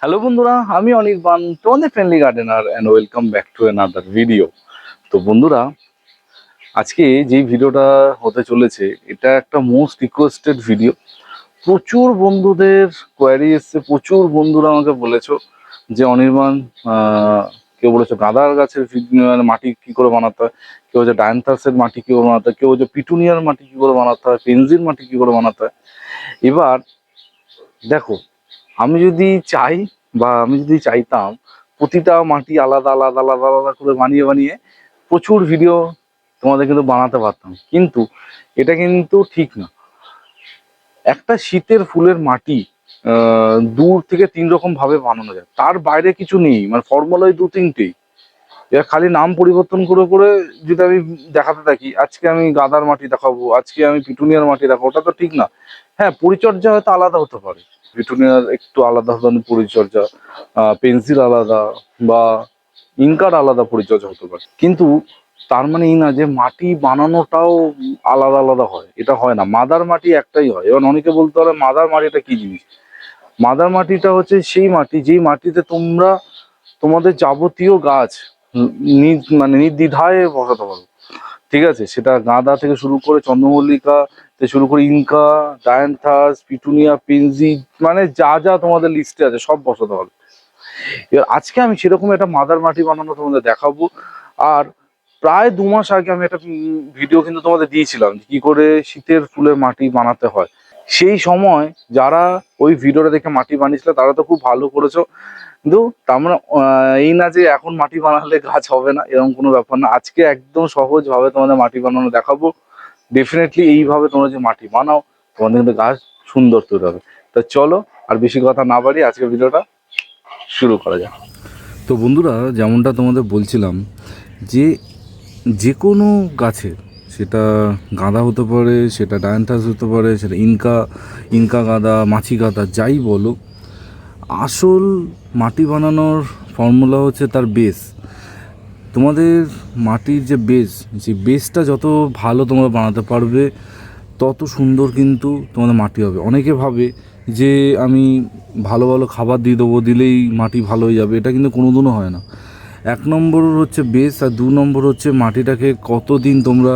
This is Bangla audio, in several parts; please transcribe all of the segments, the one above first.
হ্যালো বন্ধুরা, আমি অনির্বাণ তোমাদের friendly gardener and welcome back to another video তো বন্ধুরা, আজকে যে ভিডিওটা হতে চলেছে, এটা একটা মোস্ট রিকোয়েস্টেড ভিডিও প্রচুর বন্ধুদের কোয়ারি এসছে, প্রচুর বন্ধুরা আমাকে বলেছ যে অনির্বাণ কেউ বলেছ গাঁদার গাছের মাটি কি করে বানাতে হয়? কেউ যে ডায়ান্থাসের মাটি কী করে বানাতে হয়? কেউ যে পিটুনিয়ার মাটি কী করে বানাতে হয়? পেনজির মাটি কী করে বানাতে হয়? এবার, দেখো আমি যদি চাই বা আমি যদি চাইতাম, প্রতিটা মাটি আলাদা আলাদা আলাদা আলাদা করে বানিয়ে বানিয়ে প্রচুর ভিডিও তোমাদের কিন্তু বানাতে পারতাম। কিন্তু এটা কিন্তু ঠিক না। একটা শীতের ফুলের মাটি দূর থেকে তিন রকম ভাবে বানানো যায়। তার বাইরে কিছু নেই। মানে ফর্মুলাই দু তিনটেই এবার খালি নাম পরিবর্তন করে করে যদি আমি দেখাতে থাকি, আজকে আমি গাদার মাটি দেখাবো, আজকে আমি পিটুনিয়ার মাটি দেখাবো, ওটা তো ঠিক না। হ্যাঁ পরিচর্যা হয়তো আলাদা হতে পারে। পিটুনিয়ার একটু আলাদা ধরনের পরিচর্যা পেন্সিল আলাদা বা ইনকার আলাদা পরিচর্যা হতে পারে। কিন্তু তার মানে এই না যে মাটি বানানোটাও আলাদা আলাদা হয়, এটা হয় না। মাদার মাটি একটাই হয়। এবার অনেকে বলতে পারে, মাদার মাটিটা কি জিনিস? মাদার মাটিটা হচ্ছে সেই মাটি, যেই মাটিতে তোমরা তোমাদের যাবতীয় গাছ মানে নির্দ্বিধায় বসাতে পারো। ঠিক আছে? সেটা গাঁদা থেকে শুরু করে চন্দ্রমল্লিকা থেকে শুরু করে ইনকা, ডায়ান্থাস, পিটুনিয়া, পেনজি মানে যা যা তোমাদের লিস্টে আছে, সব বসাতে হবে। এবার আজকে আমি সেরকম একটা মাদার মাটি বানানো তোমাদের দেখাবো। আর প্রায় দু মাস আগে আমি একটা ভিডিও কিন্তু তোমাদের দিয়েছিলাম কি করে শীতের ফুলের মাটি বানাতে হয়। সেই সময় যারা ওই ভিডিওটা দেখে মাটি বানিয়েছিল, তারা তো খুব ভালো করেছ। কিন্তু তার মানে এই না যে এখন মাটি বানালে গাছ হবে না, এরকম কোনো ব্যাপার না। আজকে একদম সহজভাবে তোমাদের মাটি বানানো দেখাবো। ডেফিনেটলি এইভাবে তোমরা যে মাটি বানাও, তোমাদের কিন্তু গাছ সুন্দর তৈরি হবে। তা চলো, আর বেশি কথা না বাড়ি আজকে ভিডিওটা শুরু করা যাক। তো বন্ধুরা, যেমনটা তোমাদের বলছিলাম, যে যে কোনো গাছের সেটা গাঁদা হতে পারে, সেটা ডায়ান্থাস হতে পারে, সেটা ইনকা ইনকা গাঁদা, মাছি গাঁদা, যাই বলো, আসল মাটি বানানোর ফর্মুলা হচ্ছে তার বেস তোমাদের মাটির যে বেস যে বেসটা যত ভালো তোমরা বানাতে পারবে, তত সুন্দর কিন্তু তোমাদের মাটি হবে। অনেকে ভাবে যে আমি ভালো ভালো খাবার দিয়ে দেবো, দিলেই মাটি ভালো হয়ে যাবে। এটা কিন্তু কোনোদিনও হয় না। এক নম্বর হচ্ছে বেস আর দু নম্বর হচ্ছে মাটিটাকে কতদিন তোমরা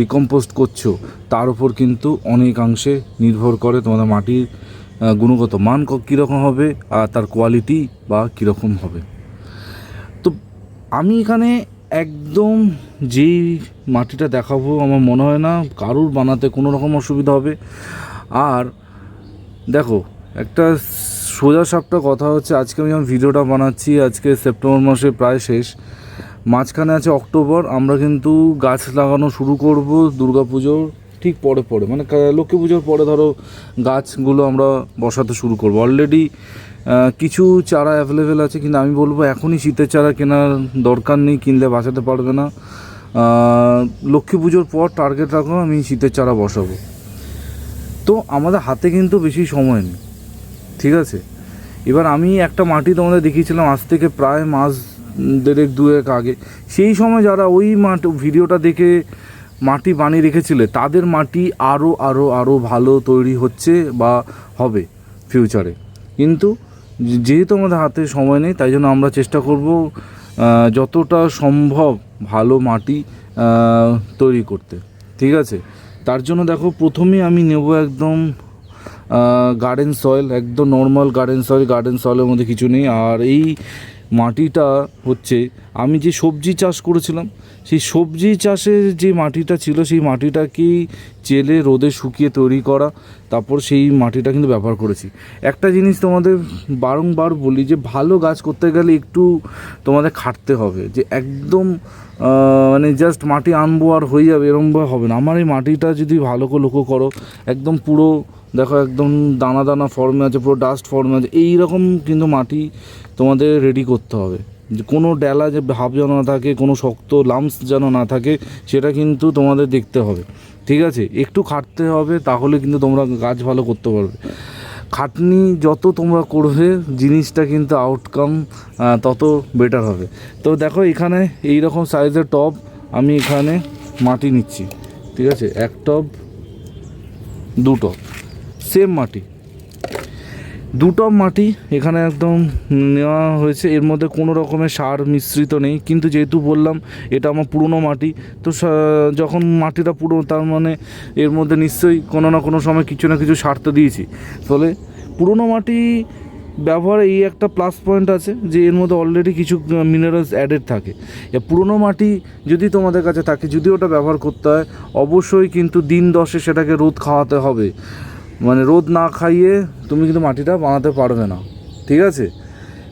রিকম্পোস্ট করছ, তার উপর কিন্তু অনেকাংশে নির্ভর করে তোমাদের মাটির গুণগত মান কীরকম হবে আর তার কোয়ালিটি বা কীরকম হবে। আমি এখানে একদম যেই মাটিটা দেখাবো, আমার মনে হয় না কারুর বানাতে কোনো রকম অসুবিধা হবে। আর দেখো, একটা সোজা সাপটা কথা হচ্ছে, আজকে আমি যখন ভিডিওটা বানাচ্ছি, আজকে সেপ্টেম্বর মাসে প্রায় শেষ, মাঝখানে আছে অক্টোবর, আমরা কিন্তু গাছ লাগানো শুরু করব, দুর্গাপুজোর। ঠিক পরে পরে। মানে লক্ষ্মী পুজোর পরে ধরো গাছগুলো আমরা বসাতে শুরু করব। অলরেডি কিছু চারা অ্যাভেলেবেল আছে কিন্তু আমি বলব এখনই শীতের চারা কেনার দরকার নেই, কিনলে বাঁচাতে পারবে না। লক্ষ্মী পুজোর পর টার্গেট রাখো, আমি শীতের চারা বসাবো। তো আমাদের হাতে কিন্তু বেশি সময় নেই। ঠিক আছে? এবার আমি একটা মাটি তোমাদের দেখিয়েছিলাম আজ থেকে প্রায় মাস দেড়েক দুয়েক আগে। সেই সময় যারা ওই মাঠ, ভিডিওটা দেখে মাটি বানিয়ে রেখেছিলে, তাদের মাটি আরও আরও আরও ভালো তৈরি হচ্ছে বা হবে ফিউচারে কিন্তু যেহেতু আমাদের হাতে সময় নেই, তাই জন্য আমরা চেষ্টা করব যতটা সম্ভব ভালো মাটি তৈরি করতে। ঠিক আছে? তার জন্য দেখো প্রথমেই আমি নেব একদম গার্ডেন সয়েল একদম নর্মাল গার্ডেন সয়েল গার্ডেন সয়েলের মধ্যে কিছু নেই। আর এই মাটিটা হচ্ছে, আমি যে সবজি চাষ করেছিলাম সেই সবজি চাষের যে মাটিটা ছিল, সেই মাটিটাকেই চেলে, রোদে শুকিয়ে তৈরি করা, তারপর সেই মাটিটা কিন্তু ব্যবহার করেছি। একটা জিনিস তোমাদের বারংবার বলি যে, ভালো গাছ করতে গেলে একটু তোমাদের খাটতে হবে, যে একদম মানে জাস্ট মাটি আনব আর হয়ে যাবে এরমভাবে হবে না। আমার এই মাটিটা যদি ভালো করে লক্ষ্য করো, একদম পুরো, দেখো একদম দানা দানা ফর্মে আছে, পুরো ডাস্ট ফর্মে আছে এই রকম কিন্তু মাটি তোমাদের রেডি করতে হবে। কোনো ডেলা যে ভাব যেন না থাকে, কোনো শক্ত লামস যেন না থাকে, সেটা কিন্তু তোমাদের দেখতে হবে। ঠিক আছে? একটু খাটতে হবে, তাহলে কিন্তু তোমরা গাছ ভালো করতে পারবে। খাটনি যত তোমরা করবে, জিনিসটা কিন্তু আউটকাম তত বেটার হবে। তো দেখো, এখানে এই রকম সাইজের টব আমি এখানে মাটি নিচ্ছি। ঠিক আছে? এক টব দু টব সেম মাটি। দুটো মাটি এখানে একদম নেওয়া হয়েছে। এর মধ্যে কোনো রকমের সার মিশ্রিত নেই। কিন্তু যেহেতু বললাম, এটা আমার পুরনো মাটি, তো যখন মাটিটা পুরনো তার মানে এর মধ্যে নিশ্চয়ই কোনো না কোনো সময় কিছু না কিছু সার তো দিয়েছি। ফলে পুরনো মাটি ব্যবহার এই একটা প্লাস পয়েন্ট আছে যে, এর মধ্যে অলরেডি কিছু মিনারেলস অ্যাডেড থাকে। পুরনো মাটি যদি তোমাদের কাছে থাকে, যদি ওটা ব্যবহার করতে হয়, অবশ্যই কিন্তু দিন দশে সেটাকে রোদ খাওয়াতে হবে। মানে রোদ না খাইয়ে তুমি কিন্তু মাটিটা বানাতে পারবে না। ঠিক আছে?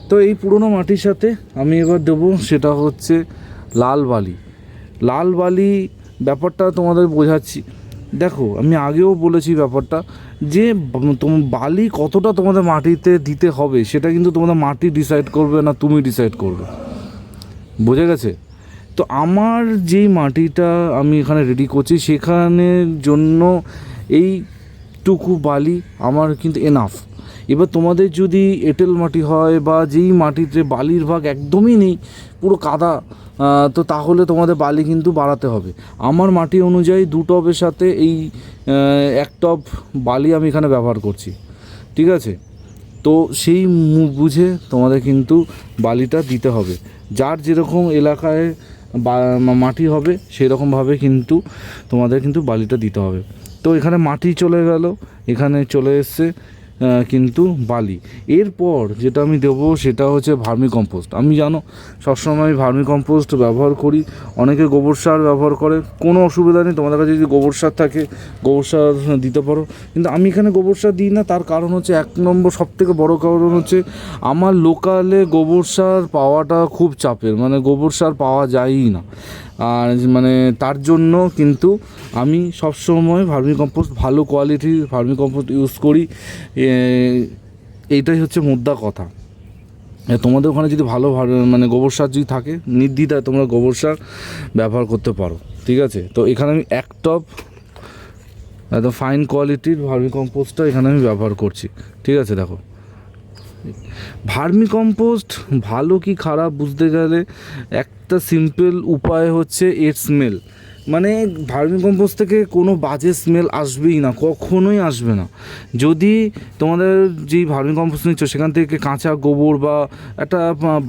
তো এই পুরনো মাটির সাথে আমি এবার দেবো সেটা হচ্ছে লাল বালি। লাল বালি ব্যাপারটা তোমাদের বোঝাচ্ছি। দেখো, আমি আগেও বলেছি ব্যাপারটা যে ব- তোম, বালি কতটা তোমাদের মাটিতে দিতে হবে সেটা কিন্তু তোমাদের মাটি ডিসাইড করবে না তুমি ডিসাইড করবে। বোঝা গেছে? তো আমার যেই মাটিটা আমি এখানে রেডি করছি সেখানের জন্য এইটুকু বালি, আমার কিন্তু এনাফ এবার তোমাদের যদি এঁটেল মাটি হয় বা যেই মাটিতে বালির ভাগ একদমই নেই, পুরো কাদা তো তাহলে তোমাদের বালি কিন্তু বাড়াতে হবে। আমার মাটি অনুযায়ী দু টবের সাথে এই এক টব বালি আমি এখানে ব্যবহার করছি। ঠিক আছে? তো সেই বুঝে তোমাদের কিন্তু বালিটা দিতে হবে। যার যেরকম এলাকায় মাটি হবে, সেরকমভাবে কিন্তু তোমাদের কিন্তু বালিটা দিতে হবে। তো এখানে মাটি চলে গেল, এখানে চলে এসছে কিন্তু বালি। এরপর যেটা আমি দেবো সেটা হচ্ছে ভার্মি কম্পোস্ট আমি জানো, সবসময় ভার্মি কম্পোস্ট ব্যবহার করি, অনেকে গোবর সার ব্যবহার করে, কোনো অসুবিধা নেই, তোমাদের কাছে যদি গোবর সার থাকে, গোবর সার দিতে পারো। কিন্তু আমি এখানে গোবর সার দিই না, তার কারণ হচ্ছে এক নম্বর সব থেকে বড়ো কারণ হচ্ছে আমার লোকালে গোবর সার পাওয়াটা খুব চাপের মানে গোবর সার পাওয়া যায়ই না। আর মানে তার জন্য কিন্তু আমি সবসময় ভার্মি কম্পোস্ট ভালো কোয়ালিটির ভার্মি কম্পোস্ট ইউজ করি। এইটাই হচ্ছে মুদ্রা কথা। তোমাদের ওখানে যদি ভালো মানে গোবর সার যদি থাকে, নির্দ্বিধায় তোমরা গোবর সার ব্যবহার করতে পারো, ঠিক আছে? তো এখানে আমি এক টপ একদম ফাইন কোয়ালিটির ভার্মি কম্পোস্টটা এখানে আমি ব্যবহার করছি, ঠিক আছে? দেখো। ভার্মি কম্পোস্ট ভালো কি খারাপ বুঝতে গেলে? একটা সিম্পল উপায় হচ্ছে এর স্মেল মানে ভার্মি কম্পোস্ট থেকে কোনো বাজে স্মেল আসবেই না, কখনোই আসবে না। যদি তোমাদের যেই ভার্মি কম্পোস্ট নিচ্ছ, সেখান থেকে কাঁচা গোবর বা একটা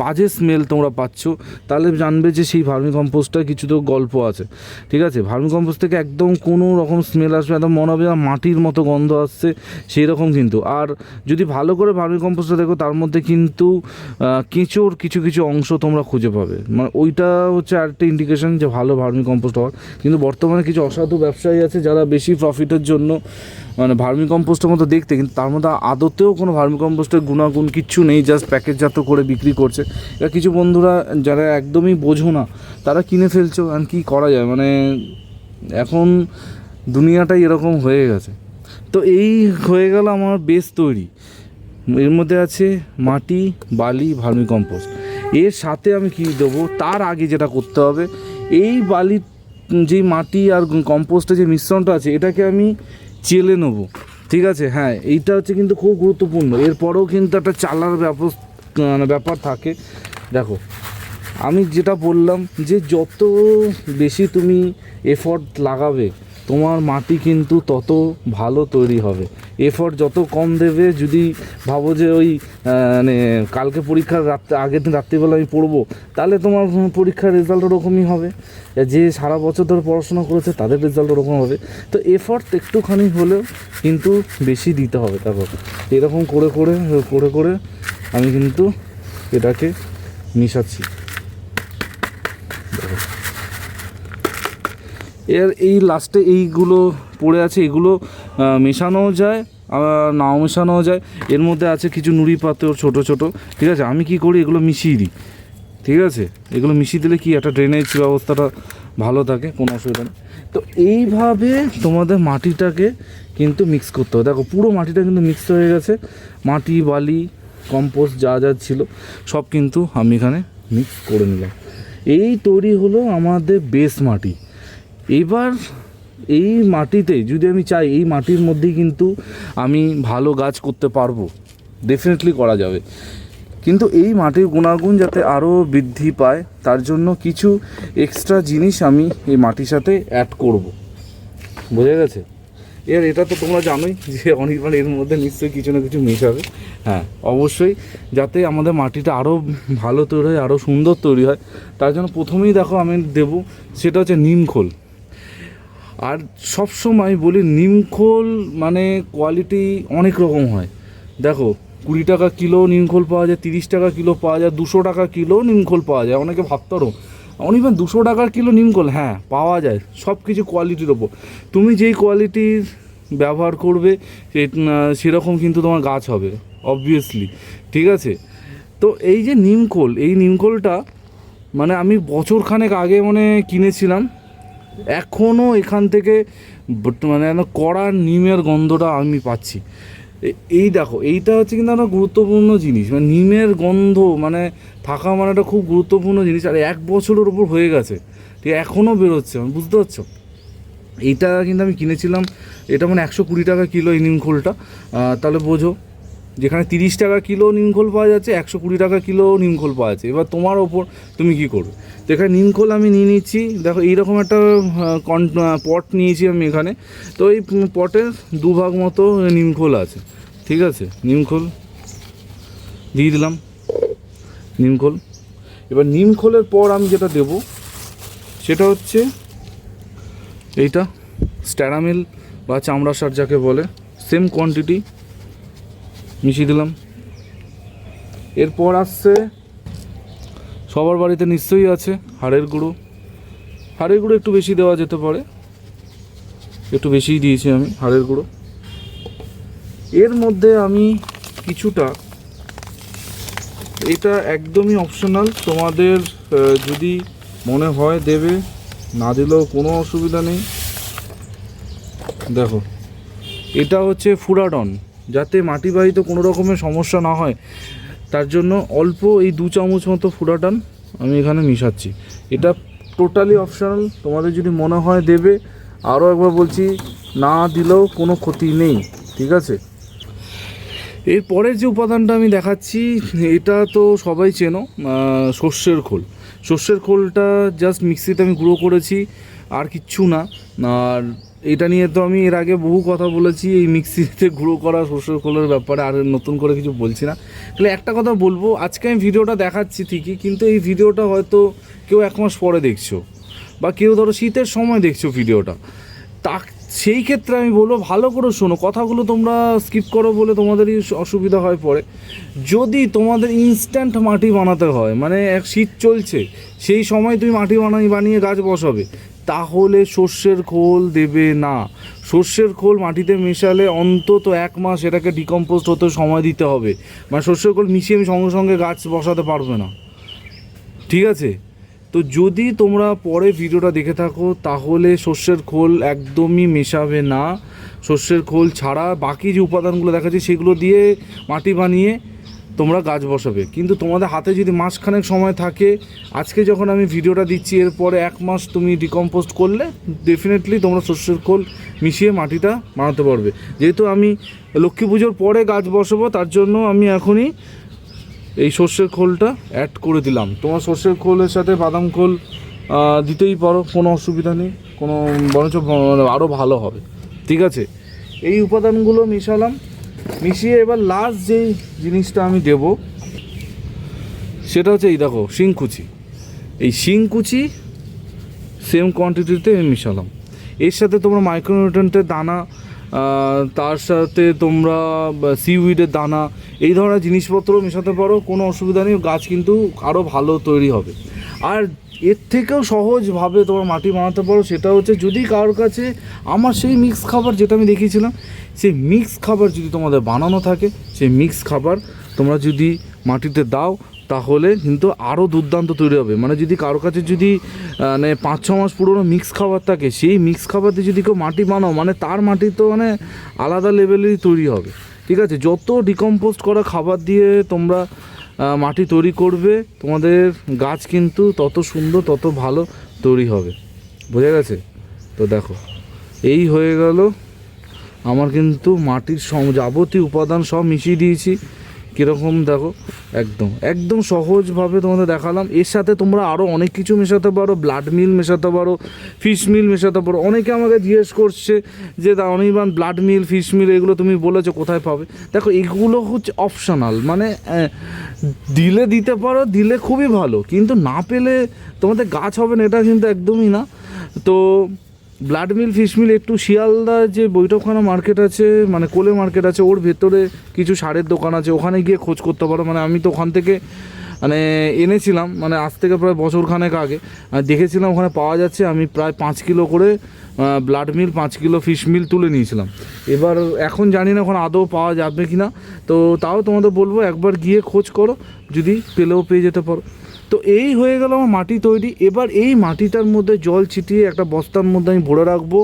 বাজে স্মেল তোমরা পাচ্ছ, তাহলে জানবে যে সেই ভার্মি কম্পোস্টটা কিছু তো গল্প আছে। ঠিক আছে? ভার্মি কম্পোস্ট থেকে একদম কোনো রকম স্মেল আসবে একদম মনে হবে মাটির মতো গন্ধ আসছে, সেই রকম কিন্তু। আর যদি ভালো করে ভার্মি কম্পোস্টটা দেখো, তার মধ্যে কিন্তু কেঁচোর কিছু কিছু অংশ তোমরা খুঁজে পাবে। মানে ওইটা হচ্ছে আরেকটা ইন্ডিকেশন যে ভালো ভার্মি কম্পোস্ট হওয়ার। কিন্তু বর্তমানে কিছু অসাধু ব্যবসায়ী আছে যারা বেশি প্রফিটের জন্য মানে ভার্মি কম্পোস্টের মতো দেখতে, কিন্তু তার মধ্যে আদতেও কোনো ভার্মি কম্পোস্টের গুণাগুণ কিচ্ছু নেই জাস্ট প্যাকেটজাত করে বিক্রি করছে। এবার কিছু বন্ধুরা যারা একদমই বোঝো না, তারা কিনে ফেলছো আর কী করা যায়? মানে এখন দুনিয়াটাই এরকম হয়ে গেছে। তো এই হয়ে গেল আমার বেস তৈরি। এর মধ্যে আছে মাটি, বালি ভার্মি কম্পোস্ট এর সাথে আমি কি দেবো? তার আগে যেটা করতে হবে, এই বালি যেই মাটি আর কম্পোস্টের যে মিশ্রণটা আছে, এটাকে আমি চেলে নেব। ঠিক আছে? হ্যাঁ এইটা হচ্ছে কিন্তু খুব গুরুত্বপূর্ণ। এরপরেও কিন্তু একটা চালার ব্যবস্থা মানে ব্যাপার থাকে। দেখো, আমি যেটা বললাম যে যত বেশি তুমি এফর্ট লাগাবে তোমার মাটি কিন্তু তত ভালো তৈরি হবে। এফর্ট যত কম দেবে, যদি ভাবো যে ওই মানে কালকে পরীক্ষার রাত্রে আগের দিন রাত্রিবেলা আমি পড়ব, তাহলে তোমার পরীক্ষার রেজাল্ট ওরকমই হবে। যে সারা বছর ধরে পড়াশোনা করেছে, তাদের রেজাল্ট ওরকম হবে। তো এফর্ট একটুখানি হলেও কিন্তু বেশি দিতে হবে। তারপর এরকম করে করে করে করে আমি কিন্তু এটাকে মিশাচ্ছি। এর এই লাস্টে এইগুলো পড়ে আছে, এগুলো মেশানোও যায় নাও মেশানোও যায়। এর মধ্যে আছে কিছু নুড়ি পাথর ছোট ছোট। ঠিক আছে, আমি কি করি? এগুলো মিশিয়ে দিই। ঠিক আছে? এগুলো মিশিয়ে দিলে কি একটা ড্রেনেজ ব্যবস্থাটা ভালো থাকে? কোনো অসুবিধা নেই। তো এইভাবে তোমাদের মাটিটাকে কিন্তু মিক্স করতে হবে। দেখো, পুরো মাটিটা কিন্তু মিক্স হয়ে গেছে। মাটি, বালি কম্পোস্ট যা যা ছিল, সব কিন্তু আমি এখানে মিক্স করে নিলাম। এই তৈরি হলো আমাদের বেস মাটি। এবার এই মাটিতে, যদি আমি চাই এই মাটির মধ্যেই কিন্তু আমি ভালো গাছ করতে পারব ডেফিনেটলি করা যাবে। কিন্তু এই মাটির গুণাগুণ যাতে আরও বৃদ্ধি পায়, তার জন্য কিছু এক্সট্রা জিনিস আমি এই মাটির সাথে অ্যাড করব। বোঝা গেছে? এর, এটা তো তোমরা জানোই যে অনির্বাণ এর মধ্যে নিশ্চয়ই কিছু না কিছু মেশাবে। হ্যাঁ অবশ্যই যাতে আমাদের মাটিটা আরও ভালো তৈরি হয়, আরও সুন্দর তৈরি হয়। তার জন্য প্রথমেই দেখো আমি দেবো, সেটা হচ্ছে নিমখোল আর সব সময় বলি নিমখোল মানে কোয়ালিটি অনেক রকম হয়। দেখো, কুড়ি টাকা কিলো নিমখোল পাওয়া যায়, তিরিশ টাকা কিলো পাওয়া যায়, দুশো টাকা কিলো নিমখোল পাওয়া যায়, অনেকে ভাবতারও। অনিবেন দুশো টাকার কিলো নিমখোল হ্যাঁ পাওয়া যায় সব কিছু কোয়ালিটির ওপর। তুমি যেই কোয়ালিটির ব্যবহার করবে সেরকম কিন্তু তোমার গাছ হবে অবভিয়াসলি ঠিক আছে? তো এই যে নিমখোল এই নিমখোলটা মানে আমি বছরখানেক আগে মানে কিনেছিলাম এখনও এখান থেকে মানে একদম কড়া নিমের গন্ধটা আমি পাচ্ছি। এই দেখো, এইটা হচ্ছে কিন্তু একটা গুরুত্বপূর্ণ জিনিস মানে নিমের গন্ধ মানে থাকা মানে একটা খুব গুরুত্বপূর্ণ জিনিস, আর এক বছরের ওপর হয়ে গেছে, ঠিক এখনও বেরোচ্ছে মানে বুঝতে পারছ? এইটা কিন্তু আমি কিনেছিলাম, এটা মানে একশো কুড়ি টাকা কিলো এই নিমখোলটা তাহলে বোঝো যেখানে তিরিশ টাকা কিলো নিমখোল পাওয়া যাচ্ছে, একশো কুড়ি টাকা কিলো নিমখোল পাওয়া যাচ্ছে। এবার তোমার ওপর তুমি কি করবে? তো এখানে নিমখোল আমি নিয়ে নিচ্ছি। দেখো, এইরকম একটা কন পট নিয়েছি আমি এখানে। তো এই পটের দুভাগ মতো নিমখোল আছে। ঠিক আছে? নিমখোল দিয়ে দিলাম। নিমখোল। এবার নিমখোলের পর আমি যেটা দেব, সেটা হচ্ছে এইটা, স্ট্যারামিল বা চামড়া সার যাকে বলে সেম কোয়ান্টিটি মিশিয়ে দিলাম। এরপর আসছে, সবার বাড়িতে নিশ্চয়ই আছে হাড়ের গুঁড়ো। হাড়ের গুঁড়ো একটু বেশি দেওয়া যেতে পারে। একটু বেশিই দিয়েছি আমি হাড়ের গুঁড়ো। এর মধ্যে আমি কিছুটা, এটা একদমই অপশনাল তোমাদের যদি মনে হয় দেবে, না দিলেও কোনো অসুবিধা নেই। দেখো, এটা হচ্ছে ফুরাডন। যাতে মাটিবাহিত কোনো রকমের সমস্যা না হয়। তার জন্য অল্প এই দু চামচ মতো ফুরাডন আমি এখানে মিশাচ্ছি। এটা টোটালি অপশনাল তোমাদের যদি মনে হয় দেবে। আরও একবার বলছি, না দিলেও কোনো ক্ষতি নেই, ঠিক আছে? এর পরের যে উপাদানটা আমি দেখাচ্ছি, এটা তো সবাই চেনো সর্ষের খোল। সর্ষের খোলটা জাস্ট মিক্সিতে আমি গুঁড়ো করেছি, আর কিচ্ছু না। আর এটা নিয়ে তো আমি এর আগে বহু কথা বলেছি, এই মিক্সিতে গুঁড়ো করা, সর্ষের খোলের ব্যাপারে, আর নতুন করে কিছু বলছি না। তাহলে একটা কথা বলব, আজকে আমি ভিডিওটা দেখাচ্ছি ঠিকই, কিন্তু এই ভিডিওটা হয়তো কেউ এক মাস পরে দেখছ, বা কেউ ধরো শীতের সময় দেখছ ভিডিওটা। তা সেই ক্ষেত্রে আমি বলব, ভালো করে শোনো, কথাগুলো তোমরা স্কিপ করো বলে তোমাদেরই অসুবিধা হয় পরে। যদি তোমাদের ইনস্ট্যান্ট মাটি বানাতে হয় মানে এক শীত চলছে, সেই সময় তুমি মাটি বানাই বানিয়ে গাছ বসাবে তাহলে সর্ষের খোল দেবে না। সর্ষের খোল মাটিতে মেশালে অন্তত এক মাস এটাকে ডিকম্পোস্ট হতে সময় দিতে হবে। মানে সর্ষের খোল মিশিয়ে আমি সঙ্গে সঙ্গে গাছ বসাতে পারবে না। ঠিক আছে? তো যদি তোমরা পরে ভিডিওটা দেখে থাকো, তাহলে সর্ষের খোল একদমই মেশাবে না। সর্ষের খোল ছাড়া বাকি যে উপাদানগুলো দেখাচ্ছি, সেগুলো দিয়ে মাটি বানিয়ে তোমরা গাছ বসাবে। কিন্তু তোমাদের হাতে যদি মাসখানেক সময় থাকে, আজকে যখন আমি ভিডিওটা দিচ্ছি এরপরে এক মাস তুমি ডিকম্পোস্ট করলে ডেফিনেটলি তোমরা সর্ষের খোল মিশিয়ে মাটিটা বানাতে পারবে। যেহেতু আমি লক্ষ্মী পুজোর পরে গাছ বসাবো, তার জন্য আমি এখনই এই সর্ষের খোলটা অ্যাড করে দিলাম। তোমার সর্ষের খোলের সাথে বাদাম খোল দিতেই পারো, কোনো অসুবিধা নেই, কোনো বরঞ্চ আরও ভালো হবে। ঠিক আছে? এই উপাদানগুলো মিশালাম। মিশিয়ে এবার লাস্ট যেই জিনিসটা আমি দেব, সেটা হচ্ছে এই দেখো, শিংকুচি। এই শিংকুচি সেম কোয়ান্টিটিতে আমি মিশালাম। এর সাথে তোমরা মাইক্রোনিউট্রেন্টের দানা তার সাথে তোমরা সিউইডের দানা, এই ধরনের জিনিসপত্র মেশাতে পারো, কোনো অসুবিধা নেই, গাছ কিন্তু আরও ভালো তৈরি হবে। আর এর থেকেও সহজভাবে তোমরা মাটি বানাতে পারো। সেটা হচ্ছে যদি কারোর কাছে আমার সেই মিক্স খাবার যেটা আমি দেখিয়েছিলাম, সেই মিক্স খাবার যদি তোমাদের বানানো থাকে, সেই মিক্স খাবার তোমরা যদি মাটিতে দাও, তাহলে কিন্তু আরও দুর্দান্ত তৈরি হবে। মানে যদি কারও কাছে যদি মানে পাঁচ ছ মাস পুরোনো মিক্স খাবার থাকে, সেই মিক্স খাবার দিয়ে যদি কেউ মাটি বানাও মানে তার মাটি তো মানে আলাদা লেভেলেরই তৈরি হবে। ঠিক আছে? যত ডিকম্পোস্ট করা খাবার দিয়ে তোমরা মাটি তৈরি করবে, তোমাদের গাছ কিন্তু তত সুন্দর, তত ভালো তৈরি হবে। বোঝা গেছে? তো দেখো, এই হয়ে গেল। আমার কিন্তু মাটির সম যাবতীয় উপাদান সব মিশিয়ে দিয়েছি। কীরকম দেখো? একদম একদম সহজভাবে তোমাদের দেখালাম। এর সাথে তোমরা আরও অনেক কিছু মেশাতে পারো ব্লাড মিল মেশাতে পারো ফিশ মিল মেশাতে পারো। অনেকে আমাকে জিজ্ঞেস করছে যে Anirban blood meal fish meal এগুলো তুমি বলেছ, কোথায় পাবে? দেখো, এগুলো হচ্ছে অপশনাল মানে দিলে দিতে পারো, দিলে খুবই ভালো। কিন্তু না পেলে তোমাদের গাছ হবে না, এটা কিন্তু একদমই না। তো ব্লাড মিল ফিশ মিল একটু শিয়ালদা যে বৈঠকখানা মার্কেট আছে মানে কোলে মার্কেট আছে, ওর ভেতরে কিছু সারের দোকান আছে, ওখানে গিয়ে খোঁজ করতে পারো। মানে আমি তো ওখান থেকে মানে এনেছিলাম মানে আজ থেকে প্রায় বছরখানেক আগে। দেখেছিলাম ওখানে পাওয়া যাচ্ছে, আমি প্রায় পাঁচ কিলো করে ব্লাড মিল পাঁচ কিলো ফিশ মিল তুলে নিয়েছিলাম। এবার এখন জানি না ওখানে আদৌ পাওয়া যাবে কি না তো তাও তোমাদের বলব, একবার গিয়ে খোঁজ করো, যদি পেলেও পেয়ে যেতে পারো। তো এই হয়ে গেল আমার মাটি তৈরি। এবার এই মাটিটার মধ্যে জল ছিটিয়ে একটা বস্তার মধ্যে আমি ভরে রাখব।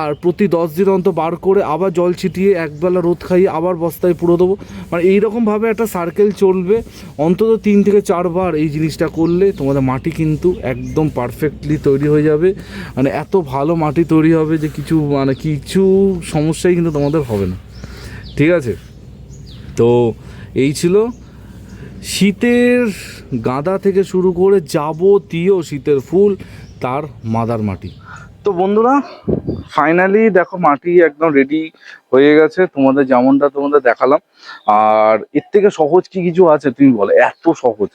আর প্রতি দশ দিন অন্তর বার করে আবার জল ছিটিয়ে একবেলা রোদ খাইয়ে আবার বস্তায় পুরো দেবো। মানে এইরকমভাবে একটা সার্কেল চলবে। অন্তত তিন থেকে চারবার এই জিনিসটা করলে তোমাদের মাটি কিন্তু একদম পারফেক্টলি তৈরি হয়ে যাবে। মানে এত ভালো মাটি তৈরি হবে যে কিছু মানে কিছু সমস্যাই কিন্তু তোমাদের হবে না। ঠিক আছে? তো এই ছিল শীতের গাঁদা থেকে শুরু করে যাবতীয় শীতের ফুল তার মাদার মাটি। তো বন্ধুরা ফাইনালি দেখো মাটি একদম রেডি হয়ে গেছে। তোমাদের যেমনটা তোমাদের দেখালাম। আর এর থেকে সহজ কি কিছু আছে তুমি বলো? এত সহজ।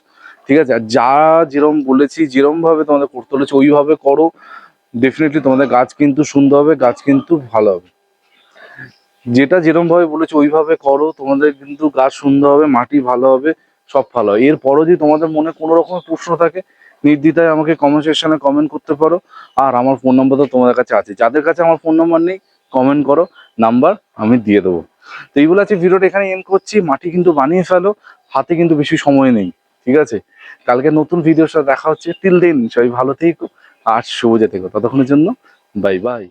ঠিক আছে? আর যা যেরম বলেছি যেরম ভাবে তোমাদের করতে বলেছি ওইভাবে করো। ডেফিনেটলি তোমাদের গাছ কিন্তু সুন্দর হবে, গাছ কিন্তু ভালো হবে। যেটা যেরম ভাবে বলেছি, ওইভাবে করো। তোমাদের কিন্তু গাছ সুন্দর হবে, মাটি ভালো হবে। সব ভালো হবে এরপরও যদি তোমাদের মনে কোনো রকম প্রশ্ন থাকে, নির্দ্বিধায় আমাকে কমেন্ট সেকশনে কমেন্ট করতে পারো। আর আমার ফোন নাম্বার তো তোমাদের কাছে আছে। যাদের কাছে আমার ফোন নাম্বার নেই কমেন্ট করো। নাম্বার আমি দিয়ে দেবো। তো এইগুলো আছে ভিডিওটা এখানে এন্ড করছি। মাটি কিন্তু বানিয়ে ফেলো। হাতে কিন্তু বেশি সময় নেই। ঠিক আছে? কালকে নতুন ভিডিওর সাথে দেখা হচ্ছে। তিল দিন সবাই ভালো থেকো। আর শুভ যেতে ততক্ষণের জন্য বাই বাই